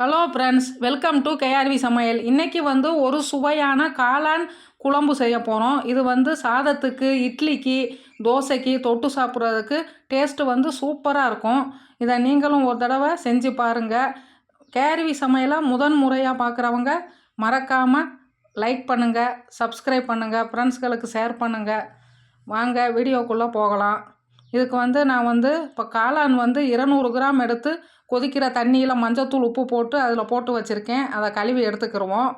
Hello friends welcome to KRV சமையல் இன்றைக்கி வந்து ஒரு சுவையான காளான் குழம்பு செய்ய போகிறோம் இது வந்து சாதத்துக்கு இட்லிக்கு தோசைக்கு தொட்டு சாப்பிட்றதுக்கு டேஸ்ட்டு வந்து சூப்பராக இருக்கும். இதை நீங்களும் ஒரு தடவை செஞ்சு பாருங்கள் கேஆர்வி சமையலை முதன் முறையாக பார்க்குறவங்க மறக்காமல் லைக் பண்ணுங்கள் சப்ஸ்கிரைப் பண்ணுங்கள் ஃப்ரெண்ட்ஸ்களுக்கு ஷேர் பண்ணுங்கள் வாங்க வீடியோக்குள்ளே போகலாம். இதுக்கு வந்து நான் வந்து இப்போ காளான் வந்து இருநூறு கிராம் எடுத்து கொதிக்கிற தண்ணியில் மஞ்சத்தூள் உப்பு போட்டு அதில் போட்டு வச்சுருக்கேன். அதை கழுவி எடுத்துக்கிடுவோம்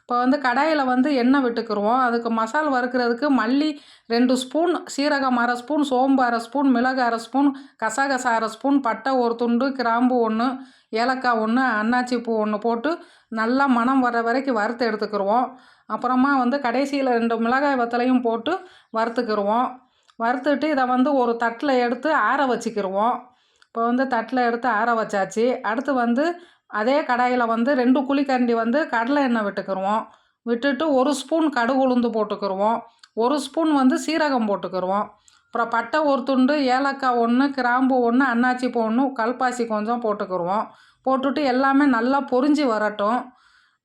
இப்போ வந்து கடாயில் வந்து எண்ணெய் விட்டுக்கிடுவோம் அதுக்கு மசால் வறுக்கிறதுக்கு மல்லி ரெண்டு ஸ்பூன் சீரகம் அரை ஸ்பூன் சோம்பு அரை ஸ்பூன் மிளகு அரை ஸ்பூன் கசகசா அரை ஸ்பூன் பட்டை ஒரு துண்டு கிராம்பு ஒன்று ஏலக்காய் ஒன்று அன்னாச்சி பூ ஒன்று போட்டு நல்லா மணம் வர வரைக்கும் வறுத்து எடுத்துக்கிடுவோம் அப்புறமா வந்து கடைசியில் ரெண்டு மிளகாய் வத்தலையும் போட்டு வறுத்துக்கிடுவோம் வறுத்துட்டு இதை வந்து ஒரு தட்டில் எடுத்து ஆற வச்சுக்கிடுவோம் இப்போ வந்து தட்டில் எடுத்து ஆற வச்சாச்சு. அடுத்து வந்து அதே கடாயில் வந்து ரெண்டு குழிக்கரண்டி வந்து கடலை எண்ணெய் விட்டுக்கிடுவோம் விட்டுட்டு ஒரு ஸ்பூன் கடுகு உளுந்து போட்டுக்கிடுவோம் ஒரு ஸ்பூன் வந்து சீரகம் போட்டுக்கிடுவோம் அப்புறம் பட்டை ஒரு துண்டு ஏலக்காய் ஒன்று கிராம்பு ஒன்று அன்னாச்சி பூ ஒன்று கல்பாசி கொஞ்சம் போட்டுக்கிடுவோம் போட்டுட்டு எல்லாமே நல்லா பொரிஞ்சு வரட்டும்.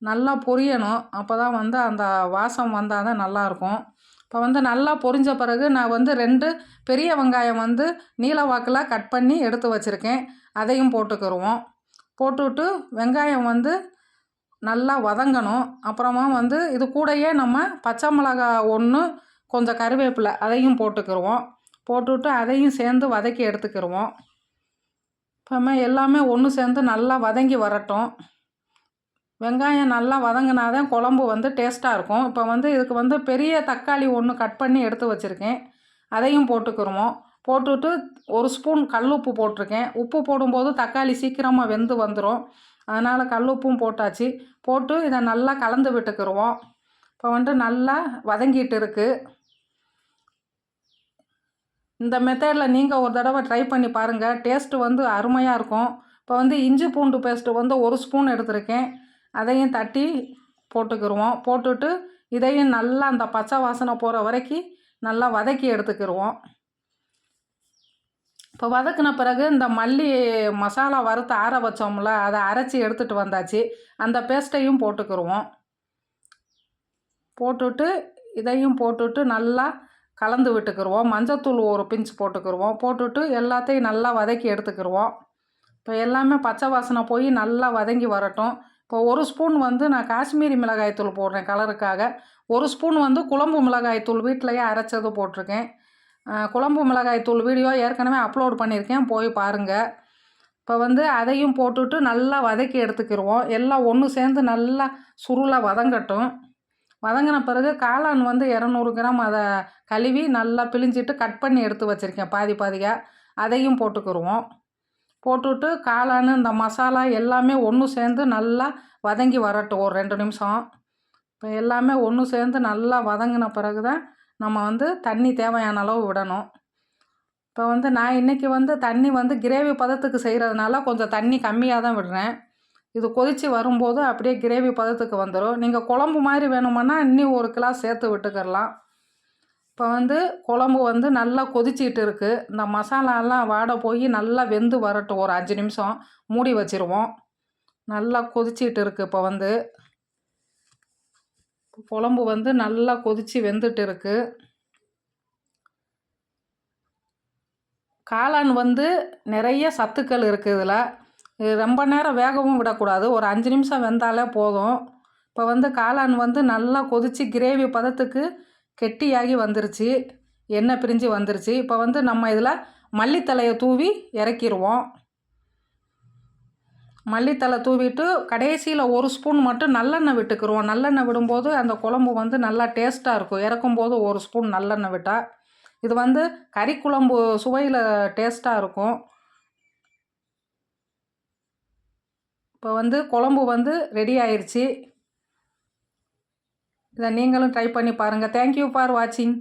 நல்லா பொரியணும். அப்போ தான் வந்து அந்த வாசம் வந்தால் தான் நல்லாயிருக்கும் இப்போ வந்து நல்லா பொரிஞ்ச பிறகு நான் வந்து ரெண்டு பெரிய வெங்காயம் வந்து நீல வாக்கில் கட் பண்ணி எடுத்து வச்சுருக்கேன். அதையும் போட்டுக்கிடுவோம் போட்டுவிட்டு வெங்காயம் வந்து நல்லா வதங்கணும். அப்புறமா வந்து இது கூடயே நம்ம பச்சை மிளகா ஒன்று கொஞ்சம் கருவேப்பிலை அதையும் போட்டுக்கிடுவோம் போட்டுவிட்டு அதையும் சேர்ந்து வதக்கி எடுத்துக்கிடுவோம் இப்போ எல்லாமே ஒன்று சேர்ந்து நல்லா வதங்கி வரட்டும். வெங்காயம் நல்லா வதங்கினா தான் குழம்பு வந்து டேஸ்ட்டாக இருக்கும். இப்போ வந்து இதுக்கு வந்து பெரிய தக்காளி ஒன்று கட் பண்ணி எடுத்து வச்சுருக்கேன். அதையும் போட்டுக்கிருவோம். போட்டுவிட்டு ஒரு ஸ்பூன் கல் உப்பு போட்டிருக்கேன். உப்பு போடும்போது தக்காளி சீக்கிரமாக வெந்து வந்துடும் அதனால் கல் உப்பும் போட்டாச்சு. போட்டு இதை நல்லா கலந்து விட்டுக்கிருவோம். இப்போ வந்து நல்லா வதங்கிட்டு இருக்குது இந்த மெத்தடில் நீங்கள் ஒரு தடவை ட்ரை பண்ணி பாருங்கள் டேஸ்ட்டு வந்து அருமையாக இருக்கும். இப்போ வந்து இஞ்சி பூண்டு பேஸ்ட்டு வந்து ஒரு ஸ்பூன் எடுத்திருக்கேன். அதையும் தட்டி போட்டுக்கிடுவோம் போட்டுட்டு இதையும் நல்லா அந்த பச்சை வாசனை போகிற வரைக்கும் நல்லா வதக்கி எடுத்துக்கிடுவோம் இப்போ வதக்கின பிறகு இந்த மல்லி மசாலா வறுத்து ஆற வச்சோம்ல அதை அரைச்சி எடுத்துகிட்டு வந்தாச்சு. அந்த பேஸ்ட்டையும் போட்டுக்கிடுவோம் போட்டுட்டு இதையும் போட்டுட்டு நல்லா கலந்து விட்டுக்கிடுவோம் மஞ்சத்தூள் ஒரு பிஞ்ச் போட்டுக்கிடுவோம் போட்டுட்டு எல்லாத்தையும் நல்லா வதக்கி எடுத்துக்கிடுவோம் இப்போ எல்லாமே பச்சை வாசனை போய் நல்லா வதங்கி வரட்டும். இப்போ ஒரு ஸ்பூன் வந்து நான் காஷ்மீரி மிளகாய்த்தூள் போடுறேன் கலருக்காக. ஒரு ஸ்பூன் வந்து குழம்பு மிளகாய்த்தூள் வீட்டிலையே அரைச்சது போட்டிருக்கேன். குழம்பு மிளகாய்த்தூள் வீடியோ ஏற்கனவே அப்லோட் பண்ணியிருக்கேன் போய் பாருங்கள் இப்போ வந்து அதையும் போட்டுட்டு நல்லா வதக்கி எடுத்துக்கிடுவோம் எல்லாம் ஒன்று சேர்ந்து நல்லா சுருளாக வதங்கட்டும். வதங்கின பிறகு காளான் வந்து இரநூறு கிராம் அதை கழுவி நல்லா பிழிஞ்சிட்டு கட் பண்ணி எடுத்து வச்சுருக்கேன் பாதி பாதியாக அதையும் போட்டுக்கிடுவோம் போட்டுவிட்டு காளான் இந்த மசாலா எல்லாமே ஒன்று சேர்ந்து நல்லா வதங்கி வரட்டும். ஒரு ரெண்டு நிமிஷம். இப்போ எல்லாமே ஒன்று சேர்ந்து நல்லா வதங்கின பிறகு தான் நம்ம வந்து தண்ணி தேவையான அளவு விடணும். இப்போ வந்து நான் இன்றைக்கி வந்து தண்ணி வந்து கிரேவி பதத்துக்கு செய்கிறதுனால கொஞ்சம் தண்ணி கம்மியாக தான் விடுறேன். இது கொதித்து வரும்போது அப்படியே கிரேவி பதத்துக்கு வந்துடும் நீங்கள் குழம்பு மாதிரி வேணுமென்னா இன்னும் ஒரு கிளாஸ் சேர்த்து விட்டுக்கிடலாம் இப்போ வந்து குழம்பு வந்து நல்லா கொதிச்சிட்டு இருக்குது இந்த மசாலாலாம் வாட போய் நல்லா வெந்து வரட்டும். ஒரு அஞ்சு நிமிஷம் மூடி வச்சிருவோம். நல்லா கொதிச்சிட்டு இருக்குது இப்போ வந்து. குழம்பு வந்து நல்லா கொதித்து வெந்துட்டு இருக்குது காளான் வந்து நிறைய சத்துக்கள் இருக்குது இதில். ரொம்ப நேரம் வேகவும் விடக்கூடாது. ஒரு அஞ்சு நிமிஷம் வெந்தாலே போதும். இப்போ வந்து காளான் வந்து நல்லா கொதித்து கிரேவி பதத்துக்கு கெட்டியாகி வந்துருச்சு. எண்ணெய் பிரிஞ்சு வந்துருச்சு. இப்போ வந்து நம்ம இதில் மல்லித்தலையை தூவி இறக்கிடுவோம் மல்லித்தலை தூவிட்டு கடைசியில் ஒரு ஸ்பூன் மட்டும் நல்லெண்ணெய் விட்டுக்குருவோம். நல்லெண்ணெய் விடும்போது அந்த குழம்பு வந்து நல்லா டேஸ்ட்டாக இருக்கும். இறக்கும்போது ஒரு ஸ்பூன் நல்லெண்ணெய் விட்டால் இது வந்து கறி குழம்பு சுவையில் டேஸ்ட்டாக இருக்கும். இப்போ வந்து குழம்பு வந்து ரெடி ஆயிடுச்சு இதை நீங்களும் ட்ரை பண்ணி பாருங்கள் தேங்க்யூ ஃபார் வாட்சிங்